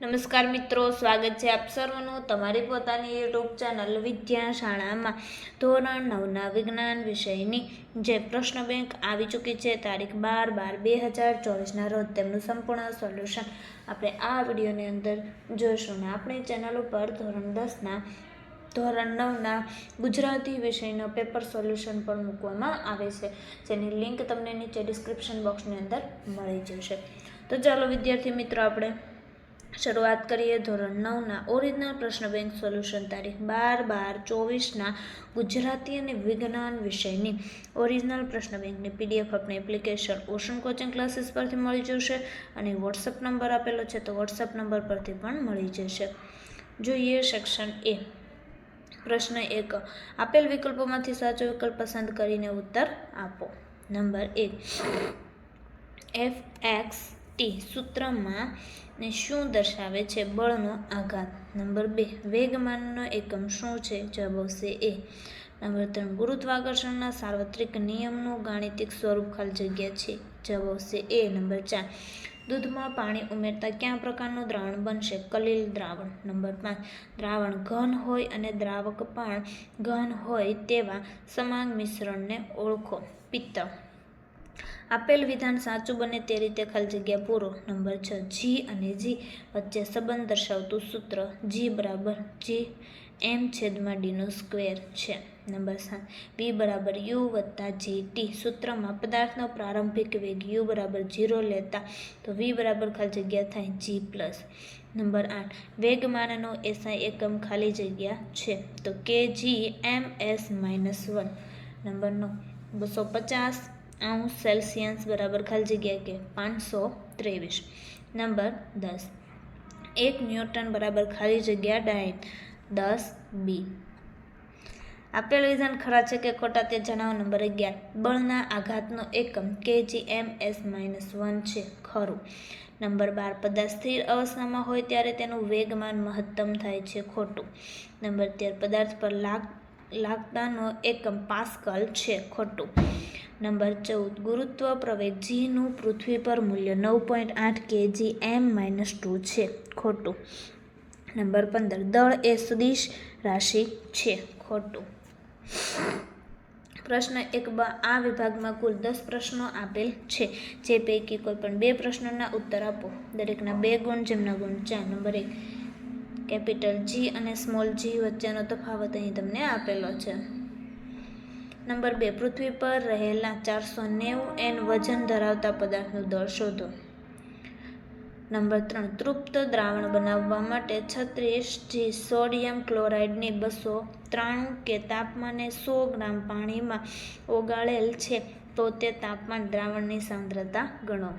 નમસ્કાર મિત્રો, સ્વાગત છે આપ સર્વનું તમારી પોતાની યુટ્યુબ ચેનલ વિદ્યા શાળામાં ધોરણ નવના વિજ્ઞાન વિષયની જે પ્રશ્ન બેંક આવી ચૂકી છે, તારીખ બાર બાર બે હજાર ચોવીસના રોજ તેમનું સંપૂર્ણ સોલ્યુશન આપણે આ વિડીયોની અંદર જોઈશું. ને આપણી ચેનલ ઉપર ધોરણ દસના, ધોરણ નવના ગુજરાતી વિષયનો પેપર સોલ્યુશન પણ મૂકવામાં આવે છે. જેની લિંક તમને નીચે ડિસ્ક્રિપ્શન બોક્સની અંદર મળી જશે. તો ચાલો વિદ્યાર્થી મિત્રો, આપણે શરૂઆત કરીએ ધોરણ નવના ઓરિજિનલ પ્રશ્ન બેંક સોલ્યુશન તારીખ બાર બાર ચોવીસના ગુજરાતી અને વિજ્ઞાન વિષયની ઓરિજિનલ પ્રશ્ન બેંકની પીડીએફ આપની એપ્લિકેશન ઓશન કોચિંગ ક્લાસીસ પરથી મળી જશે અને વોટ્સઅપ નંબર આપેલો છે તો વોટ્સઅપ નંબર પરથી પણ મળી જશે. જોઈએ સેક્શન એ. પ્રશ્ન એક. આપેલ વિકલ્પોમાંથી સાચો વિકલ્પ પસંદ કરીને ઉત્તર આપો. નંબર એક. એફ એક્સ ટી સૂત્રમાં શું દર્શાવે છે બળનો આઘાત? નંબર બે, વેગમાનનો એકમ શું છે? જવાબ આવશે એ. નંબર ત્રણ, ગુરુત્વાકર્ષણના સાર્વત્રિક નિયમનું ગાણિતિક સ્વરૂપ ખાલી જગ્યા છે? જવાબ આવશે એ. નંબર ચાર, દૂધમાં પાણી ઉમેરતા કયા પ્રકારનું દ્રાવણ બનશે? કલીલ દ્રાવણ. નંબર પાંચ, દ્રાવણ ઘન હોય અને દ્રાવક પણ ઘન હોય તેવા સમાન મિશ્રણને ઓળખો. પિત્ત આપેલ વિધાન સાચું બને તે રીતે ખાલી જગ્યા પૂરો. નંબર છ, જી અને જી વચ્ચે સંબંધ દર્શાવતું સૂત્ર, જી બરાબર જી એમ છેદમાં ડીનો સ્ક્વેર છે. નંબર સાત વી બરાબર યુ વત્તા જી ટી. સૂત્રમાં પદાર્થનો પ્રારંભિક વેગ યુ બરાબર ઝીરો લેતા તો વી બરાબર ખાલી જગ્યા થાય જી પ્લસ. નંબર આઠ વેગમાનનો એસઆઈ એકમ ખાલી જગ્યા છે તો K G M S minus one. Number નવ, બસો પચાસ અંશ સેલ્સિયસ બરાબર ખાલી જગ્યા કે પાંચસો ત્રેવીસ. નંબર દસ. એક ન્યૂટન બરાબર ખાલી જગ્યા ડાયટ દસ બી. આપેલ વિધાન ખરા છે કે ખોટા તે જણાવો નંબર અગિયાર. બળના આઘાતનો એકમ K G M S minus one છે. ખરું. નંબર બાર. પદાર્થ સ્થિર અવસ્થામાં હોય ત્યારે તેનું વેગમાન મહત્તમ થાય છે ખોટું. નંબર તેર. પદાર્થ પર લાગ, લાગતાનો એકમ પાસ્કલ છે ખોટું. નંબર ચૌદ, ગુરુત્વ પ્રવેગ જીનું પૃથ્વી પર મૂલ્ય નવ પોઈન્ટ આઠ કેજી એમ માઇનસ ટુ છે, ખોટું. નંબર પંદર, દળ એ સદિશ રાશિ છે, ખોટું. પ્રશ્ન એક બ, આ વિભાગમાં કુલ દસ પ્રશ્નો આપેલ છે, જે પૈકી કોઈ પણ બે પ્રશ્નોના ઉત્તર આપો. દરેકના બે ગુણ, જેમના ગુણ ચાર. નંબર એક, કેપિટલ જી અને સ્મોલ જી વચ્ચેનો તફાવત અહીં તમને આપેલો છે. નંબર બે, પૃથ્વી પર રહેલા ચારસો નેવું એન વજન ધરાવતા પદાર્થનું દળ શોધો. નંબર ત્રણ, તૃપ્ત દ્રાવણ બનાવવા માટે છત્રીસ જી સોડિયમ ક્લોરાઇડની બસો ત્રાણું કે તાપમાને સો ગ્રામ પાણીમાં ઓગાળેલ છે, તો તે તાપમાન દ્રાવણની સાંદ્રતા ગણો.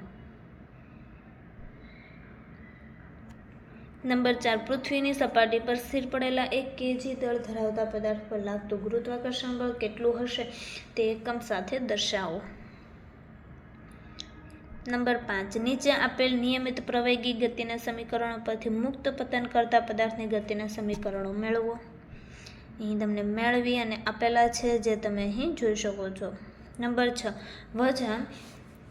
નંબર ચાર, પૃથ્વીની સપાટી પર સ્થિર પડેલા એક કેજી દળ ધરાવતા પદાર્થ પર લાગતું ગુરુત્વાકર્ષણ બળ કેટલું હશે તે એકમ સાથે દર્શાવો. નંબર પાંચ, નીચે આપેલ નિયમિત પ્રવેગી ગતિના સમીકરણો પરથી મુક્ત પતન કરતા પદાર્થની ગતિના સમીકરણો મેળવો. અહીં તમને મેળવી અને આપેલા છે જે તમે અહીં જોઈ શકો છો. નંબર છ, વજન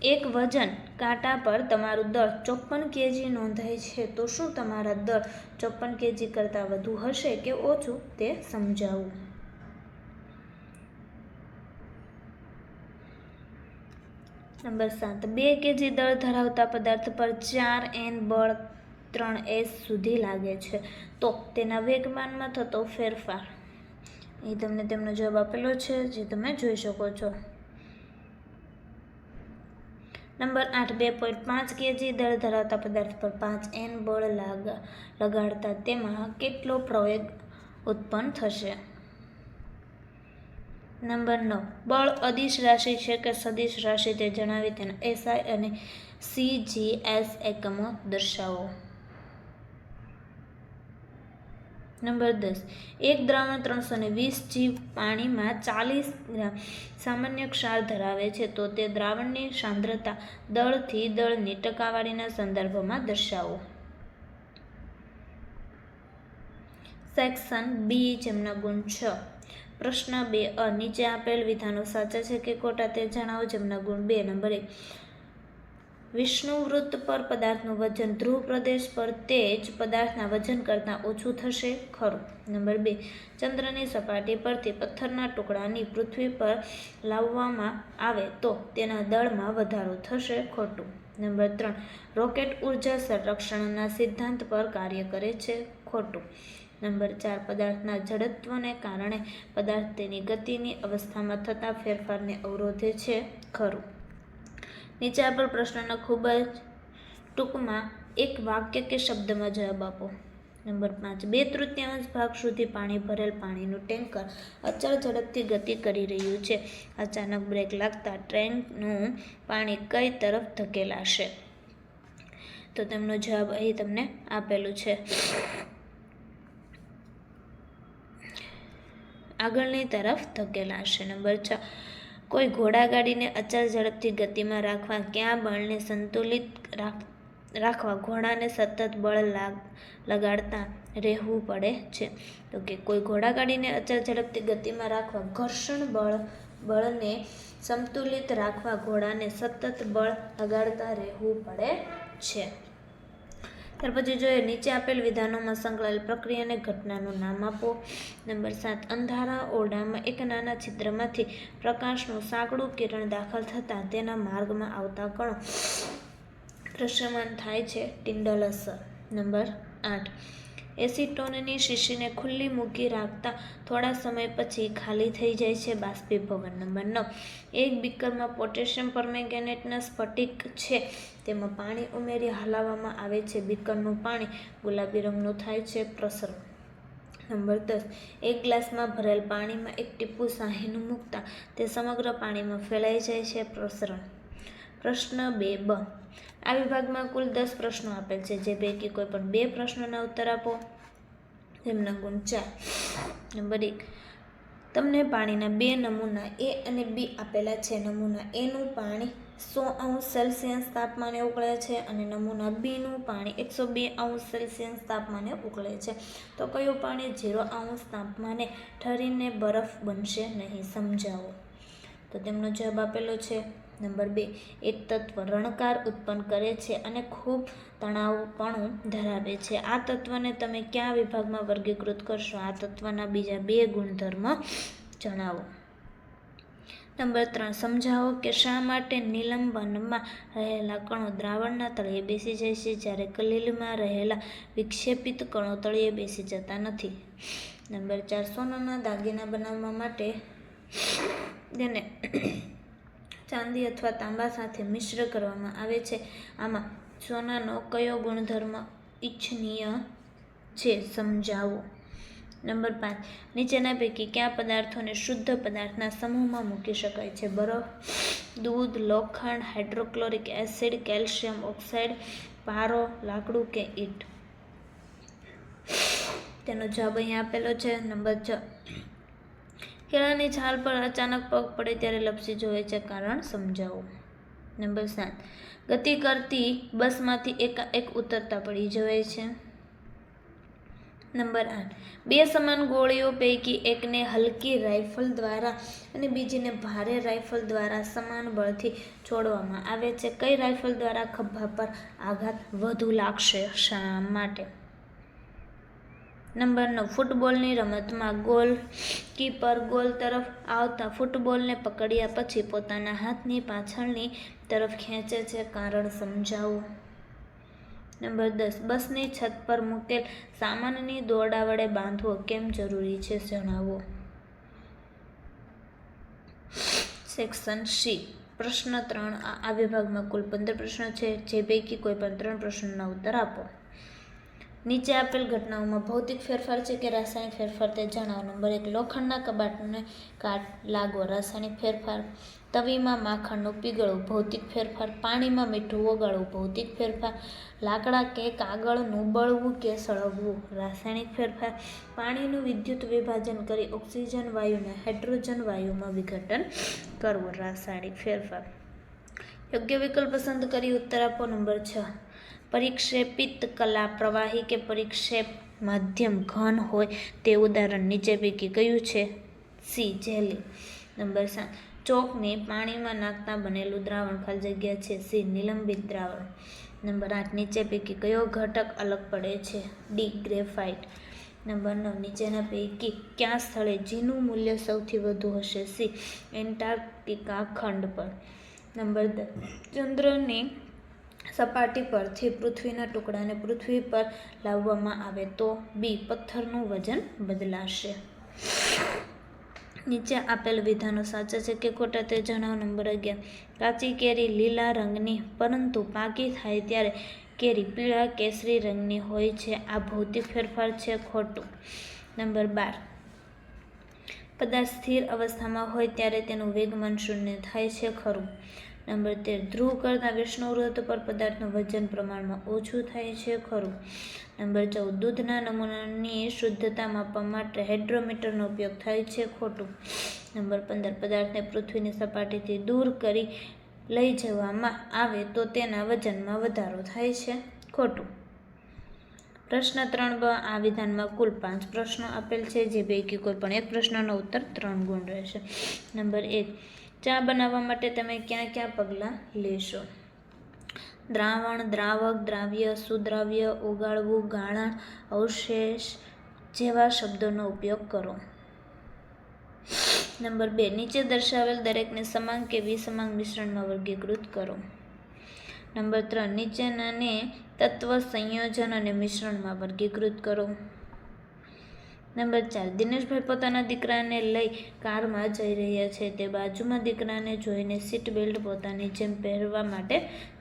એક વજન કાંટા પર તમારું દળ ચોપન કેજી નોંધાય છે, તો શું તમારા દળ ચોપન કેજી કરતાં વધુ હશે કે ઓછું તે સમજાવું? નંબર સાત. બે કેજી દળ ધરાવતા પદાર્થ પર ચાર એન બળ ત્રણ એસ સુધી લાગે છે, તો તેના વેગમાનમાં થતો ફેરફાર. એ તમને તેમનો જવાબ આપેલો છે, જે તમે જોઈ શકો છો. નંબર આઠ, બે પોઈન્ટ પાંચ કેજી દળ ધરાવતા પદાર્થ પર પાંચ એન બળ લાગ, લગાડતા તેમાં કેટલો પ્રવેગ ઉત્પન્ન થશે? નંબર નવ, બળ અદિશ રાશિ છે કે સદિશ રાશિ તે જણાવી તેના એસઆઈ અને સીજીએસ એકમો દર્શાવો. નંબર દસ. એક દ્રાવણ ત્રણસો ને વીસ જીવ પાણીમાં ચાલીસ ગ્રામ સામાન્ય ક્ષાર ધરાવે છે, તો તે દ્રાવણની સાંદ્રતા દળથી દળની ટકાવારીના સંદર્ભમાં દર્શાવો. સેક્શન બી જેમના ગુણ છ. પ્રશ્ન બે અ. નીચે આપેલ વિધાનો સાચા છે કે ખોટા તે જણાવો જેમના ગુણ બે. નંબર એક. વિષ્ણુવૃત્ત પર પદાર્થનું વજન ધ્રુવ પ્રદેશ પર તે જ પદાર્થના વજન કરતાં ઓછું થશે? ખરું. નંબર બે. ચંદ્રની સપાટી પરથી પથ્થરના ટુકડાની પૃથ્વી પર લાવવામાં આવે તો તેના દળમાં વધારો થશે ખોટું. નંબર ત્રણ. રોકેટ ઊર્જા સંરક્ષણના સિદ્ધાંત પર કાર્ય કરે છે ખોટું. નંબર ચાર. પદાર્થના જડત્વને કારણે પદાર્થ તેની ગતિની અવસ્થામાં થતા ફેરફારને અવરોધે છે ખરું. નીચે આપેલ પ્રશ્નના ખૂબ જ ટૂંકમાં એક વાક્ય કે શબ્દમાં જવાબ આપો. નંબર પાંચ. બે તૃતીયાંશ ભાગ સુધી પાણી ભરેલ પાણીનું ટેન્કર અચળ ઝડપથી ગતિ કરી રહ્યું છે. અચાનક બ્રેક લાગતા ટ્રેનનું પાણી કઈ તરફ ધકેલાશે? તો તેમનો જવાબ અહીં તમને આપેલું છે. આગળની તરફ ધકેલાશે. નંબર છ. કોઈ ઘોડાગાડીને અચલ ઝડપથી ગતિમાં રાખવા, ક્યાં બળને સંતુલિત રાખ, રાખવા, ઘોડાને સતત બળ લાગ, લગાડતા રહેવું પડે છે. તો કે કોઈ ઘોડાગાડીને અચલ ઝડપથી ગતિમાં રાખવા, ઘર્ષણ બળ, બળને સંતુલિત રાખવા, ઘોડાને સતત બળ લગાડતા રહેવું પડે છે. ત્યાર પછી જોઈએ, નીચે આપેલ વિધાનોમાં સંકળાયેલ પ્રક્રિયાને ઘટનાનું નામ આપો. નંબર સાત, અંધારા ઓરડામાં એક નાના છિદ્રમાંથી પ્રકાશનું સાંકડું કિરણ દાખલ થતાં તેના માર્ગમાં આવતા કણો દ્રશ્યમાન થાય છે, ટિંડલ અસર. નંબર આઠ એસિટોનની શીશીને ખુલ્લી મૂકી રાખતા થોડા સમય પછી ખાલી થઈ જાય છે બાષ્પીભવન નંબર નવ. એક બીકરમાં પોટેશિયમ પરમેંગેનેટના સ્ફટિક છે. તેમાં પાણી ઉમેરી હલાવવામાં આવે છે. બીકરનું પાણી ગુલાબી રંગનું થાય છે. પ્રસરણ નંબર દસ. એક ગ્લાસમાં ભરેલ પાણીમાં એક ટીપું શાહીનું મૂકતા તે સમગ્ર પાણીમાં ફેલાઈ જાય છે. પ્રસરણ પ્રશ્ન બે બ. આ વિભાગમાં કુલ દસ પ્રશ્નો આપેલ છે. જે પૈકી કોઈ પણ બે પ્રશ્નોના ઉત્તર આપો. તેમના ગુણ ચાર. નંબર એક. તમને પાણીના બે નમૂના એ અને બી આપેલા છે. નમૂના એનું પાણી સો અંશ સેલ્સિયસ તાપમાને ઉકળે છે અને નમૂના બીનું પાણી એકસો બે અંશ સેલ્સિયસ તાપમાને ઉકળે છે. તો કયું પાણી ઝીરો અંશ તાપમાને ઠરીને બરફ બનશે નહીં? સમજાવો. તો તેમનો જવાબ આપેલો છે નંબર બે, એક તત્વ રણકાર ઉત્પન્ન કરે છે અને ખૂબ તણાવપણું ધરાવે છે. આ તત્વને તમે કયા વિભાગમાં વર્ગીકૃત કરશો? આ તત્વના બીજા બે ગુણધર્મ જણાવો. નંબર ત્રણ, સમજાવો કે શા માટે નિલંબનમાં રહેલા કણો દ્રાવણના તળિયે બેસી જાય છે જ્યારે કલીલમાં રહેલા વિક્ષેપિત કણો તળિયે બેસી જતા નથી? નંબર ચાર, સોનાના દાગીના બનાવવા માટે તેને ચાંદી અથવા તાંબા સાથે મિશ્ર કરવામાં આવે છે. આમાં સોનાનો કયો ગુણધર્મ ઇચ્છનીય છે સમજાવો? નંબર પાંચ. નીચેના પૈકી કયા પદાર્થોને શુદ્ધ પદાર્થના સમૂહમાં મૂકી શકાય છે? બરફ, દૂધ, લોખંડ, હાઇડ્રોક્લોરિક એસિડ, કેલ્શિયમ ઓક્સાઇડ, પારો, લાકડું કે ઈંટ? તેનો જવાબ અહીં આપેલો છે. નંબર છ. કેળાની છાલ પર અચાનક પગ પડે ત્યારે લપસી જોવે છે. કારણ સમજાવો. નંબર સાત. ગતિ કરતી બસમાંથી એકાએક ઉતરતા પડી જવાય છે. નંબર આઠ. બે સમાન ગોળીઓ પૈકી એકને હલકી રાઇફલ દ્વારા અને બીજીને ભારે રાઇફલ દ્વારા સમાન બળથી છોડવામાં આવે છે. કઈ રાઇફલ દ્વારા ખભા પર આઘાત વધુ લાગશે શા માટે? નંબર નવ ફૂટબોલની રમતમાં ગોલ કીપર ગોલ તરફ આવતા ફૂટબોલને પકડ્યા પછી પોતાના હાથની પાછળની તરફ ખેંચે છે કારણ સમજાવો. નંબર દસ, બસની છત પર મૂકેલ સામાનની દોરડા વડે બાંધવો કેમ જરૂરી છે જણાવો. સેક્શન સી, પ્રશ્ન ત્રણ આ વિભાગમાં કુલ પંદર પ્રશ્નો છે, જે પૈકી કોઈ પણ ત્રણ પ્રશ્નોના ઉત્તર આપો. નીચે આપેલ ઘટનાઓમાં ભૌતિક ફેરફાર છે કે રાસાયણિક ફેરફાર તે જણાવો નંબર એક લોખંડના કબાટને કાટ લાગવો, રાસાયણિક ફેરફાર તવીમાં માખણનું પીગળવું ભૌતિક ફેરફાર પાણીમાં મીઠું ઓગાળવું, ભૌતિક ફેરફાર લાકડા કે કાગળનું બળવું કે સળગવું. રાસાયણિક ફેરફાર પાણીનું વિદ્યુત વિભાજન કરી ઓક્સિજન વાયુને હાઇડ્રોજન વાયુમાં વિઘટન કરવું. રાસાયણિક ફેરફાર યોગ્ય વિકલ્પ પસંદ કરી ઉત્તર આપો. નંબર છ. પરિક્ષેપિત કલા પ્રવાહી કે પરિક્ષેપ માધ્યમ ઘન હોય તે ઉદાહરણ નીચે પૈકી કયું છે? C, jelly. નંબર સાત. ચોકને પાણીમાં નાખતા બનેલું દ્રાવણ ખાલી જગ્યા છે. સી, નિલંબિત દ્રાવણ. નંબર આઠ. નીચે પૈકી કયો ઘટક અલગ પડે છે? D, graphite. નંબર નવ. નીચેના પૈકી કયા સ્થળે જીનું મૂલ્ય સૌથી વધુ હશે? સી, એન્ટાર્કટિકા ખંડ પર. નંબર દસ. ચંદ્રની સપાટી પરથી પૃથ્વીના ટુકડાને પૃથ્વી પર લાવવામાં આવે તો બી પથ્થરનું વજન બદલાશે. નીચે આપેલ વિધાનો સાચા છે કે ખોટા તે જણાવો. નંબર અગિયાર. કાચી કેરી લીલા રંગની પરંતુ પાકી થાય ત્યારે કેરી પીળા કેસરી રંગની હોય છે. આ ભૌતિક ફેરફાર છે ખોટું. નંબર બાર. પદાર્થ સ્થિર અવસ્થામાં હોય ત્યારે તેનું વેગમન શૂન્ય થાય છે ખરું. નંબર તેર, ધ્રુવ કરતાં વિષ્ણુવૃત્ત પર પદાર્થનું વજન પ્રમાણમાં ઓછું થાય છે, ખરું. નંબર ચૌદ, દૂધના નમૂનાની શુદ્ધતા માપવા માટે હાઇડ્રોમીટરનો ઉપયોગ થાય છે, ખોટું. નંબર પંદર, પદાર્થને પૃથ્વીની સપાટીથી દૂર કરી લઈ જવામાં આવે તો તેના વજનમાં વધારો થાય છે, ખોટું. પ્રશ્ન ત્રણ બ, આ વિધાનમાં કુલ પાંચ પ્રશ્નો આપેલ છે, જે પૈકી કોઈ પણ એક પ્રશ્નનો ઉત્તર ત્રણ ગુણ રહેશે. નંબર એક ચા બનાવવા માટે તમે ક્યાં ક્યાં પગલાં લેશો? દ્રાવણ, દ્રાવક, દ્રાવ્ય, સુદ્રાવ્ય ઓગાળવું ગાળણ, અવશેષ જેવા શબ્દોનો ઉપયોગ કરો. નંબર બે, નીચે દર્શાવેલ દરેકને સમાંગ કે વિસમાંગ મિશ્રણમાં વર્ગીકૃત કરો. નંબર ત્રણ, નીચેનાને તત્વ સંયોજન અને મિશ્રણમાં વર્ગીકૃત કરો. નંબર ચાર, દિનેશભાઈ પોતાના દીકરાને લઈ કારમાં જઈ રહ્યા છે. તે બાજુમાં દીકરાને જોઈને સીટ બેલ્ટ પોતાની જેમ પહેરવા માટે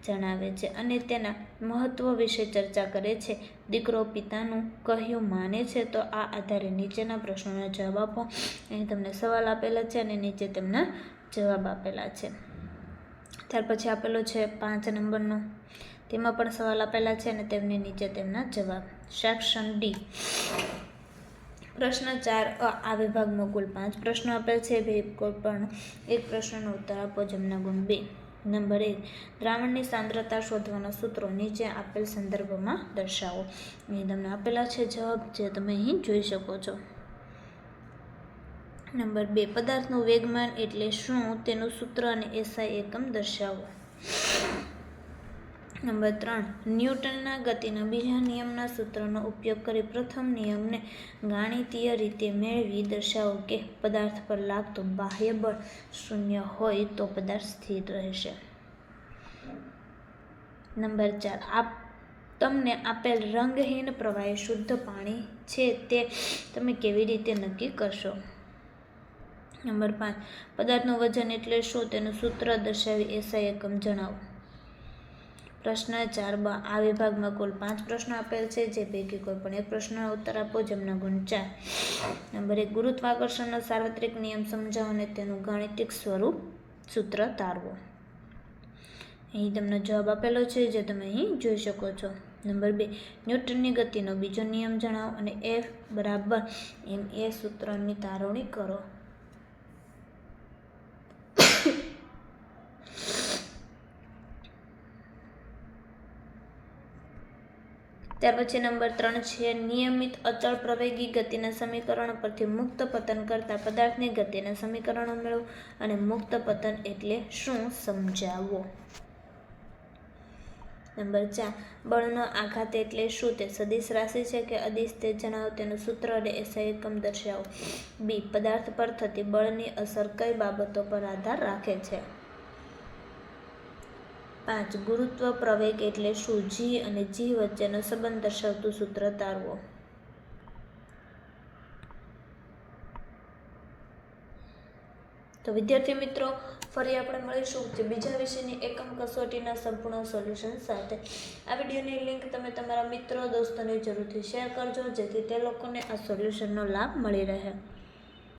જણાવે છે અને તેના મહત્વ વિશે ચર્ચા કરે છે. દીકરો પિતાનું કહ્યું માને છે તો આ આધારે નીચેના પ્રશ્નોના જવાબ આપો. અહીં તમને સવાલ આપેલા છે અને નીચે તેમના જવાબ આપેલા છે. ત્યાર પછી આપેલો છે પાંચ નંબરનો. તેમાં પણ સવાલ આપેલા છે અને તેમની નીચે તેમના જવાબ. Section D. પ્રશ્ન ચાર આ વિભાગમાં કુલ પાંચ પ્રશ્નો આપેલ છે. બે કોઈ પણ એક પ્રશ્નનો ઉત્તર આપો જેમના ગુણ બે. નંબર એક, દ્રાવણની સાંદ્રતા શોધવાના સૂત્રો નીચે આપેલ સંદર્ભમાં દર્શાવો. અહીં તમને આપેલા છે જવાબ જે તમે અહીં જોઈ શકો છો. નંબર બે, પદાર્થનું વેગમાન એટલે શું? તેનું સૂત્ર અને એસઆઈ એકમ દર્શાવો. નંબર ત્રણ, ન્યૂટનના ગતિના બીજા નિયમના સૂત્રનો ઉપયોગ કરી પ્રથમ નિયમને ગાણિતીય રીતે મેળવી દર્શાવો કે પદાર્થ પર લાગતું બાહ્ય બળ શૂન્ય હોય તો પદાર્થ સ્થિર રહેશે. નંબર ચાર, આપ, તમને આપેલ રંગહીન પ્રવાહી શુદ્ધ પાણી છે તે તમે કેવી રીતે નક્કી કરશો? નંબર પાંચ, પદાર્થનું વજન એટલે શું? તેનું સૂત્ર દર્શાવી એસઆઈ એકમ જણાવો. પ્રશ્ન ચાર બ આ વિભાગમાં કુલ પાંચ પ્રશ્નો આપેલ છે, જે પૈકી કોઈ પણ એક પ્રશ્નનો ઉત્તર આપો, જેમના ગુણ ચાર. નંબર એક, ગુરુત્વાકર્ષણનો સાર્વત્રિક નિયમ સમજાવો અને તેનું ગાણિતિક સ્વરૂપ સૂત્ર તારવો. અહીં તમને જવાબ આપેલો છે, જે તમે અહીં જોઈ શકો છો. નંબર બે, ન્યૂટનની ગતિનો બીજો નિયમ જણાવો અને એફ બરાબર એમ એ સૂત્રની તારવણી કરો. ત્યાર પછી નંબર ત્રણ છે, નિયમિત અચળ પ્રવેગી ગતિના સમીકરણો પરથી મુક્ત પતન કરતા પદાર્થની ગતિના સમીકરણો મેળવો અને મુક્ત પતન એટલે શું સમજાવો? નંબર ચાર, બળનો આઘાત એટલે શું તે સદિશ રાશિ છે કે અદિશ તે જણાવો, તેનું સૂત્ર અને એસઆઈ એકમ દર્શાવો. બી, પદાર્થ પર થતી બળની અસર કઈ બાબતો પર આધાર રાખે છે? પાંચ, ગુરુત્વ, પ્રવેગ એટલે શું જી અને જી વચ્ચેનો સંબંધ દર્શાવતું સૂત્ર તારવો. તો વિદ્યાર્થી મિત્રો, ફરી આપણે મળીશું જે બીજા વિષયની એકમ કસોટીના સંપૂર્ણ સોલ્યુશન સાથે. આ વિડીયોની લિંક તમે તમારા મિત્રો, દોસ્તોને જરૂરથી શેર કરજો, જેથી તે લોકોને આ સોલ્યુશનનો લાભ મળી રહે.